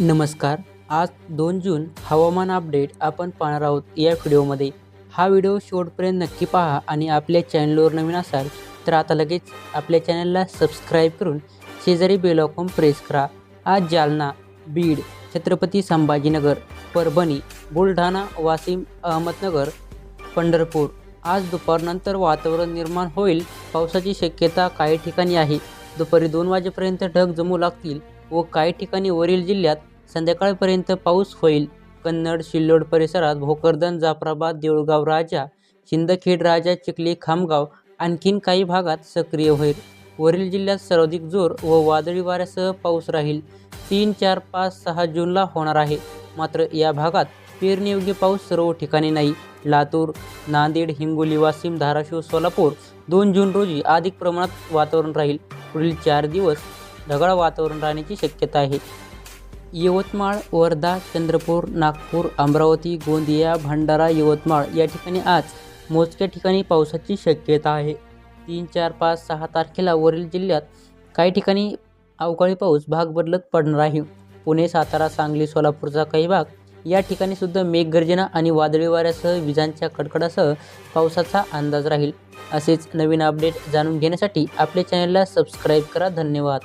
नमस्कार. आज दोन जून हवामान अपडेट आपण पाहणार आहोत या व्हिडिओमध्ये. हा व्हिडिओ शेवटपर्यंत नक्की पहा आणि आपल्या चॅनलवर नवीन असाल तर आता लगेच आपल्या चॅनलला सबस्क्राईब करून शेजारी बेलॉकॉम प्रेस करा. आज जालना बीड छत्रपती संभाजीनगर परभणी बुलढाणा वाशिम अहमदनगर पंढरपूर. आज दुपारनंतर वातावरण निर्माण होईल. पावसाची शक्यता काही ठिकाणी आहे. दुपारी दोन वाजेपर्यंत ढग जमू लागतील व काही ठिकाणी वरील जिल्ह्यात संध्याकाळपर्यंत पाऊस होईल. कन्नड सिल्लोड परिसरात भोकरदन जाफराबाद देऊळगाव राजा शिंदखेड राजा चिखली खामगाव आणखीन काही भागात सक्रिय होईल. वरील जिल्ह्यात सर्वाधिक जोर व वादळी वाऱ्यासह पाऊस राहील. तीन चार पाच सहा जूनला होणार आहे. मात्र या भागात पेरणीयोग्य पाऊस सर्व ठिकाणी नाही. लातूर नांदेड हिंगोली वाशिम धाराशिव सोलापूर दोन जून रोजी अधिक प्रमाणात वातावरण राहील. पुढील चार दिवस ढगाळ वातावरण राहण्याची शक्यता आहे. यवतमाळ वर्धा चंद्रपूर नागपूर अमरावती गोंदिया भंडारा यवतमाळ या ठिकाणी आज मोजक्या ठिकाणी पावसाची शक्यता आहे. तीन चार पाच सहा तारखेला वरील जिल्ह्यात काही ठिकाणी अवकाळी पाऊस भाग बदलत पडणार आहे. पुणे सातारा सांगली सोलापूरचा काही भाग या ठिकाणी सुद्धा मेघगर्जना आणि वादळी वाऱ्यासह विजांच्या कडकडासह पावसाचा अंदाज राहील. असेच नवीन अपडेट जाणून घेण्यासाठी आपल्या चॅनलला सबस्क्राईब करा. धन्यवाद.